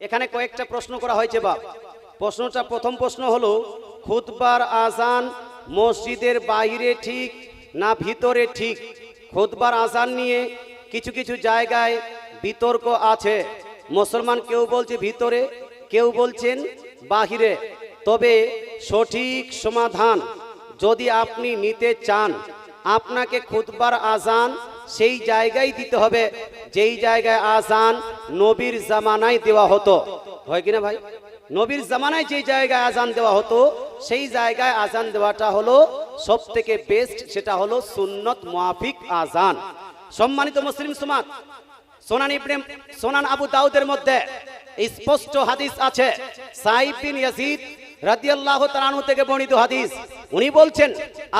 এখানে কয়েকটা প্রশ্ন করা হয়েছে, বাপ। প্রশ্নটা প্রথম প্রশ্ন হলো, খুতবার আজান মসজিদের বাইরে ঠিক না ভিতরে ঠিক? খুতবার আজান নিয়ে কিছু কিছু জায়গায় বিতর্ক আছে। মুসলমান কেউ বলছে ভিতরে, কেউ বলছেন বাহিরে। তবে সঠিক সমাধান যদি আপনি নিতে চান, আপনাকে খুতবার আজান সেই জায়গায় দিতে হবে। যেই জায়গায় আজান নবীর জামানায় দেওয়া হতো। হয় কিনা ভাই? নবীর জামানায় যেই জায়গায় আজান দেওয়া হতো, সেই জায়গায় আজান দেওয়াটা হলো সব থেকে বেস্ট সেটা হলো সুন্নত মুআফিক আজান। সম্মানিত মুসলিম সমাজ সোনান ইব্রাহিম সোনান আবু দাউদের মধ্যে স্পষ্ট হাদিস আছে। সাইব বিন ইয়াজিদ রাদিয়াল্লাহু তাআলা থেকে বর্ণিত হাদিস। উনি বলছেন,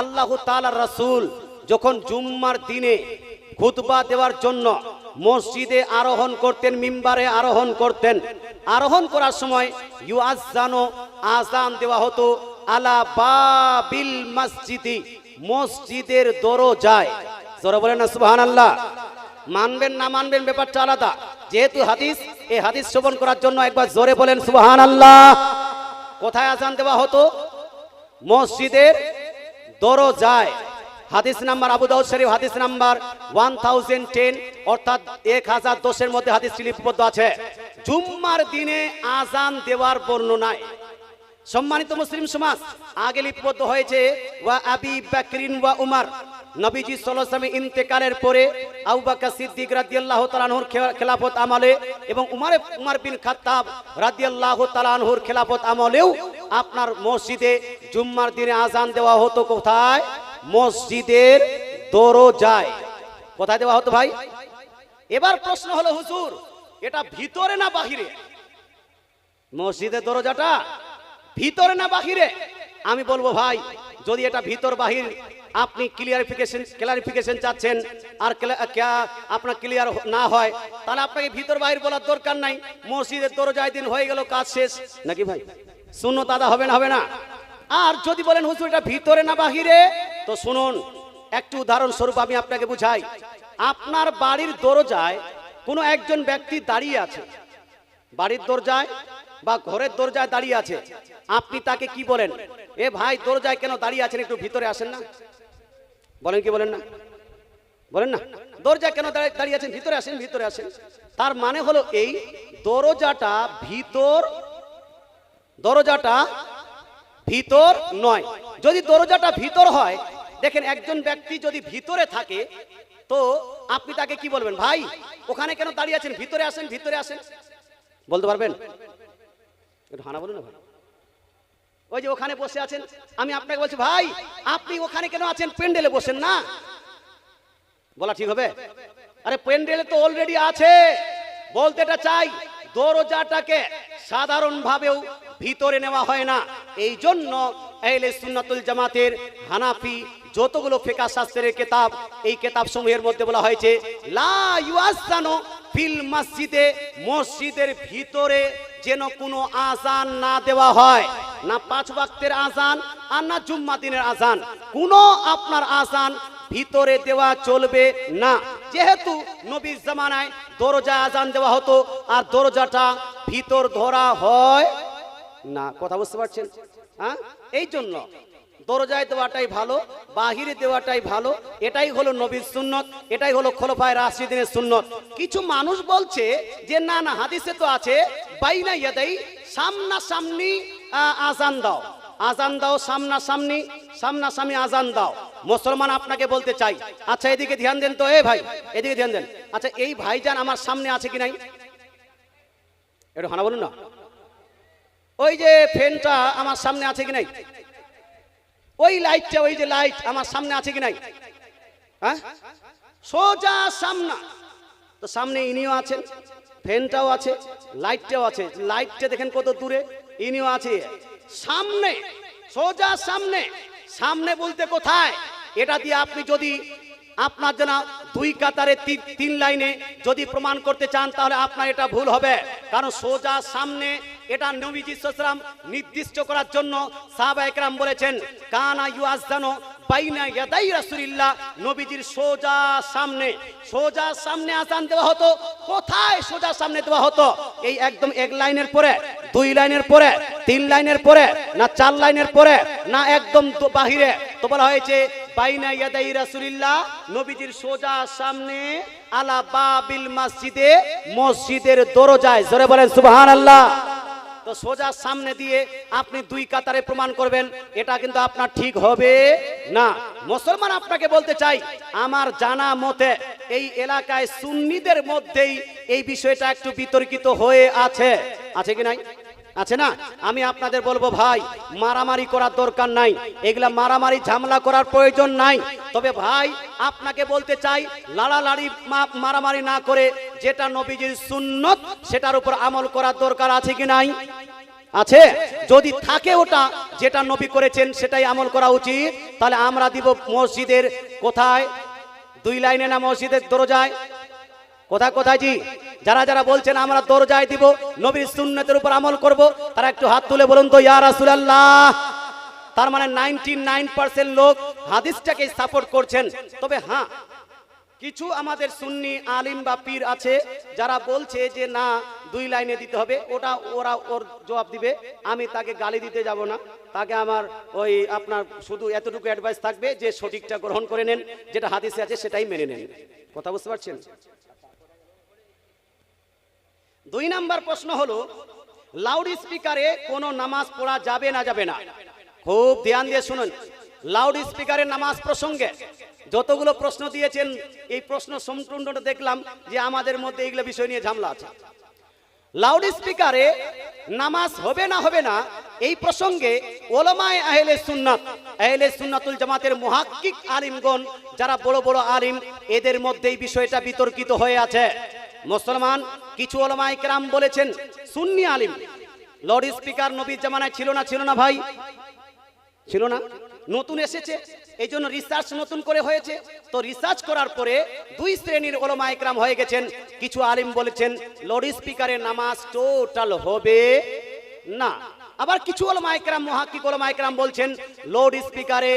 আল্লাহ তাআলার রাসূল যখন জুম্মার দিনে খুতবা দেওয়ার জন্য মসজিদে আরোহণ করতেন, মিম্বারে আরোহণ করতেন, আরোহণ করার সময় ইউআজানো আজান দেওয়া হতো, আলা বাবিল মসজিদি, মসজিদের দরজায়। জোরে বলেন না, সুবহানাল্লাহ। মানবেন না মানবেন ব্যাপারটা আলাদা। যেহেতু হাদিস, এই হাদিস শ্রবণ করার জন্য একবার জোরে বলেন সুবহান আল্লাহ কোথায় আজান দেওয়া হতো? মসজিদের দরজায়। হাদিস নাম্বার, আবু দাউদ শরীফ হাদিস নাম্বার ওয়ান থাউজেন্ড টেন অর্থাৎ এক হাজার দশের মধ্যে হাদিস লিপিবদ্ধ আছে। জুম্মার দিনে আজান দেওয়ার বর্ণনায় সম্মানিত মুসলিম সমাজ, আগে লিপিবদ্ধ হয়েছে, ওয়া আবি বাকরিন ওয়া উমার। নবীজি সাল্লাল্লাহু ইন্তেকালের পরে আবু বকর সিদ্দিক রাদিয়াল্লাহু তাআলা আনহুর খেলাফত আমলে এবং উমার উমার বিন খাত্তাব রাদিয়াল্লাহু তাআলা আনহুর খেলাফত আমলেও আপনার মসজিদে জুম্মার দিনে আজান দেওয়া হতো কোথায়? মসজিদের দরজায়। কোথায় দেওয়া হতো ভাই? এবার প্রশ্ন হলো, হুজুর, এটা ভিতরে না বাহিরে? মসজিদের দরজাটা ভিতরে না বাহিরে? আমি বলব ভাই, যদি এটা ভিতর বাহির, আপনি ক্লিয়ারিফিকেশন ক্লারিফিকেশন চাচ্ছেন, আর আপনার ক্লিয়ার না হয়, তাহলে আপনাকে ভিতর বাহির বলার দরকার নাই। মসজিদের দরজায় দিন হয়ে গেল, কাজ শেষ। নাকি ভাই? শূন্য দাদা হবে না হবে না? আর যদি বলেন, হুজুর, এটা ভিতরে না বাহিরে? তো শুনুন, একটু উদাহরণ স্বরূপ আমি আপনাকে বুঝাই। আপনার বাড়ির দরজায় কোনো একজন ব্যক্তি দাঁড়িয়ে আছে। বাড়ির দরজায় বা ঘরের দরজায় দাঁড়িয়ে আছে। আপনি তাকে কি বলেন? এ ভাই, দরজায় কেন দাঁড়িয়ে আছেন? একটু ভিতরে আসেন না। বলেন কি বলেন না? বলেন না। দরজায় কেন দাঁড়িয়ে আছেন? ভিতরে আসেন ভিতরে আসেন। তার মানে হলো এই দরজাটা ভিতর দরজাটা ভিতর নয়। যদি দরজাটা ভিতর হয় দেখেন, একজন ব্যক্তি যদি ভিতরে থাকে, তো আপনি তাকে কি বলবেন? ভাই, ওখানে কেন দাঁড়িয়ে আছেন? ভিতরে আসেন ভিতরে আসেন। বলতে পারবেন? একটু হানা বলুন না ভাই। ওই যে ওখানে বসে আছেন, আমি আপনাকে বলছি, ভাই, আপনি ওখানে কেন আছেন? প্যান্ডেলে বসেন না। বলা ঠিক হবে? আরে, প্যান্ডেলে তো অলরেডি আছে। বলতে এটা চাই, দরজাটাকে সাধারণভাবেও ভিতরে নেওয়া হয় না। এই জন্য এহলে সুন্নাতুল জামাতের হানাফি যতগুলো ফিকা শাস্ত্রের কেতাব, এই কেতাব সমূহের মধ্যে বলা হয়েছে, লা ফিল মসজিদে, মসজিদের ভিতরে যেন কোনো আজান না দেওয়া হয়। না পাঁচ ওয়াক্তের আজান, আর না জুম্মা দিনের আজান। কোনো আপনার আজান ভিতরে দেওয়া চলবে না। যেহেতু নবীর জামানায় দরজা আজান দেওয়া হতো, আর দরজাটা ভিতর ধরা হয় না। কথা বুঝতে পারছেন? হ্যাঁ? এই জন্য দরজায় দেওয়াটাই ভালো বাহিরে দেওয়াটাই ভালো, এটাই হলো নবীর সুন্নত, এটাই হলো খোলফায় রাশিদিনের সুন্নত। কিছু মানুষ বলছে যে, না না, হাদিসে তো আছে, বাইনা ইয়াদাই সামনা সামনি আজান দাও আজান দাও সামনা সামনি সামনা সামনি আজান দাও। মুসলমান আপনাকে বলতে চাই আচ্ছা এদিকে ধ্যান দেন তো, এ ভাই, এদিকে ধ্যান দেন। আচ্ছা এই ভাইজান আমার সামনে আছে কি নাই? একটু হানা বলুন না। ওই যে ফ্যানটা আমার সামনে আছে কি নাই? ওই লাইটটা ওই যে লাইট আমার সামনে আছে কি নাই? হ্যাঁ? সোজা সামনা। তো সামনে ইনিও আছেন, ফ্যানটাও আছে লাইটটাও আছে। লাইটটা দেখেন কত দূরে, ইনিও আছে। সামনে, সোজা সামনে। সামনে বলতে কোথায়? এটা দিয়ে আপনি যদি আপনার জন্য দুই কাতারে তিন লাইনে যদি প্রমাণ করতে চান, তাহলে আপনার এটা ভুল হবে। কারণ সোজা সামনে এটা নবীজি ওয়াসাল্লাম নির্দিষ্ট করার জন্য সাহাবা একরাম বলেছেন, কানা ইউআজানো বাইনা নবীজির সোজা সামনে সোজা সামনে আজান দেওয়া হতো, কোথায় সোজা সামনে দেওয়া হতো? এই একদম এক লাইনের পরে, দুই লাইনের পরে, তিন লাইনের পরে, না চার লাইনের পরে, না একদম বাহিরে। তো বলা হয়েছে নবীজির সোজা সামনে আলা বাবিল মসজিদে, মসজিদের দরজায়, জোরে বলেন সুবহানাল্লাহ। তো সোজা সামনে দিয়ে আপনি দুই কাতারে প্রমাণ করবেন, এটা কিন্তু আপনার ঠিক হবে না। মুসলমান আপনাকে বলতে চাই, আমার জানা মতে এই এলাকায় সুন্নিদের মধ্যেই এই বিষয়টা একটু বিতর্কিত হয়ে আছে। আছে কি নাই? আছে না? আমি আপনাদের বলব, ভাই, মারামারি করার দরকার নাই। এগুলা মারামারি, ঝামেলা করার প্রয়োজন নাই। তবে ভাই, আপনাকে বলতে চাই, লাড়ালাড়ি মারামারি না করে যেটা নবীজির সুন্নত সেটার উপর আমল করার দরকার আছে কি নাই? আছে? যদি থাকে ওটা, যেটা নবী করেছেন সেটাই আমল করা উচিত। তাহলে আমরা দিব মসজিদের কোথায়? দুই লাইনে না মসজিদের দরজায়? কোথায় কোথায় জি? যারা যারা বলছেন আমরা দরজায় দিব, নবীর সুন্নতের উপর আমল করব, তারা একটু হাত তুলে বলুন তো, ইয়া রাসূলুল্লাহ! তার মানে নাইনটি লোক হাদিসটাকে সাপোর্ট করছেন। তবে হ্যাঁ কিছু আমাদের সুন্নি আলিম বা পীর আছে যারা বলছে যে না, দুই লাইনে দিতে হবে, ওটা ওরা ওর জবাব দিবে, আমি তাকে গালি দিতে যাব না। তাকে আমার ওই আপনার শুধু এতটুকু অ্যাডভাইস থাকবে যে সঠিকটা গ্রহণ করে নেন, যেটা হাদিসে আছে সেটাই মেনে নেন। কথা বুঝতে পারছেন? দুই নাম্বার প্রশ্ন হলো লাউড স্পিকারে কোনো নামাজ পড়া যাবে না যাবে না? খুব ধ্যান দিয়ে শুনুন। লাউড স্পিকারে নামাজ প্রসঙ্গে যতগুলো প্রশ্ন দিয়েছেন, এই প্রশ্ন সম্পূর্ণটা দেখলাম যে আমাদের মধ্যে এইগুলো বিষয় নিয়ে ঝামেলা আছে। লাউড স্পিকারে নামাজ হবে না হবে না, এই প্রসঙ্গে ওলামায় আহলে সুন্নাত, আহলে সুন্নাতুল জামাতের মুহাক্কিক আলিমগণ, যারা বড় বড় আলিম, এদের মধ্যে এই বিষয়টা বিতর্কিত হয়ে আছে। মুসলমান, কিছু ওলামায়ে কেরাম বলেছেন, সুন্নি আলিম লাউড স্পিকার নবীর জামানায় ছিল না ছিল না ভাই? ছিল না? নতুন এসেছে এই জন্য রিসার্চ নতুন করে হয়েছে। তো রিসার্চ করার পরে দুই শ্রেণির ওলমা একরাম হয়ে গেছেন। কিছু আলিম বলেছেন লাউড স্পিকারে নামাজ টোটাল হবে না। আবার কিছু ওলমা একরাম, মহাকিক ওলমা একরাম বলছেন লাউড স্পিকারে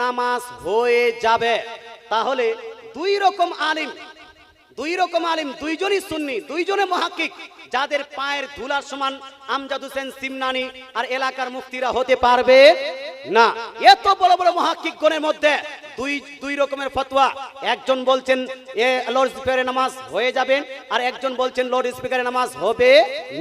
নামাজ হয়ে যাবে। তাহলে দুই রকম আলিম, দুই রকম আলিম, দুইজনই সুন্নি, দুইজনে মহাকিক, যাদের পায়ের ধুলার সমান আমজাদ হোসেন সিমনানি আর এলাকার মুক্তিরা হতে পারবে না, এত বড় বড় মহাকিক গণের মধ্যে দুই দুই রকমের ফতোয়া। একজন বলছেন, এ লর্ড স্পিকারের নামাজ হয়ে যাবেন আর একজন বলছেন লর্ড স্পিকারের নামাজ হবে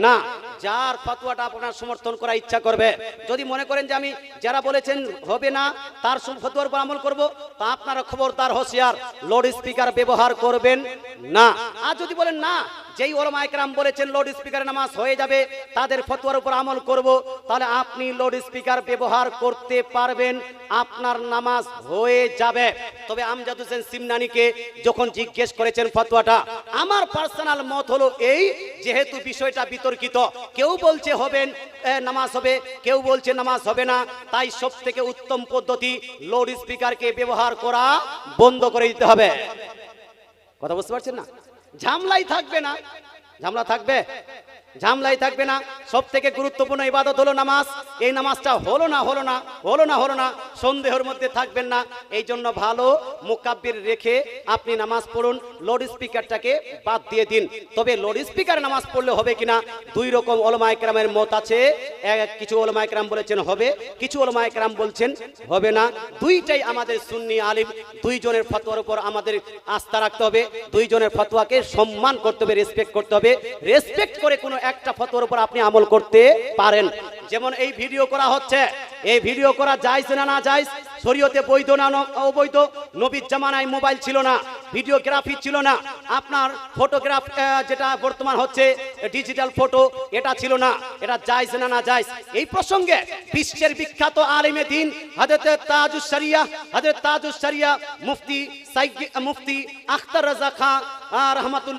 না। যার ফতোয়াটা আপনার সমর্থন করার ইচ্ছা করবে। যদি মনে করেন যে আমি যারা বলেছেন হবে না, তার ফতোয়ার উপর আমল করব, তা আপনারা খবরদার হোশিয়ার লাউড স্পিকার ব্যবহার করবেন না। আর যদি বলেন না, যেই ওলামা একরাম বলেছেন লাউড স্পিকারে নামাজ হয়ে যাবে, তাদের ফতোয়ার উপর আমল করব, তাহলে আপনি লাউড স্পিকার ব্যবহার করতে পারবেন, আপনার নামাজ হয়ে যাবে। তবে আমজাদ হোসেন সিমনানিকে যখন জিজ্ঞেস করেছেন ফতোয়াটা, আমার পার্সোনাল মত হলো এই, যেহেতু বিষয়টা বিতর্কিত কেউ বলছে হবেন নামাজ হবে, কেউ বলছে নামাজ হবে না। তাই সব থেকে উত্তম পদ্ধতি লাউড স্পিকারকে ব্যবহার করা বন্ধ করে দিতে হবে। কথা বুঝতে পারছেন না? ঝামলাই থাকবে না। ঝামলা থাকবে? ঝামলাই থাকবে না। সব থেকে গুরুত্বপূর্ণ ইবাদত হলো নামাজ। এই নামাজটা হলো না হলো না হলো না হলো না, সন্দেহের মধ্যে থাকবেন না। এই জন্য ভালো মোকাব্বির রেখে আপনি নামাজ পড়ুন, লোড স্পিকারটাকে বাদ দিয়ে দিন। তবে লোড স্পিকার নামাজ পড়লে হবে কিনা দুই রকম ওলমা একরামের মত আছে। কিছু ওলমা একরাম বলেছেন হবে, কিছু ওলমা একরাম বলছেন হবে না। দুইটাই আমাদের সুন্নি আলিম। দুইজনের ফতোয়ার উপর আমাদের আস্থা রাখতে হবে। দুইজনের ফতোয়াকে সম্মান করতে হবে রেসপেক্ট করতে হবে। রেসপেক্ট করে কোনো একটা ফতোয়ার উপর আপনি আমল করতে পারেন। যেমন এই ভিডিও করা হচ্ছে। এই ভিডিও করা যাইছে না না যাইস শরীয়তে বৈধ না অবৈধ নবীর জামানায় মোবাইল ছিল না, ভিডিওগ্রাফি ছিল না। আপনার ফটোগ্রাফ যেটা বর্তমান হচ্ছে, ডিজিটাল ফটো, এটা ছিল না, এটা যাইজ না না যাইজ এই প্রসঙ্গে বিশ্বের বিখ্যাত আলিমে দিন হযরত তাজুস শরিয়া হযরত তাজুস শরিয়া, মুফতি সাইয়্যিদ, মুফতি আখতার রাজা খান রহমাতুল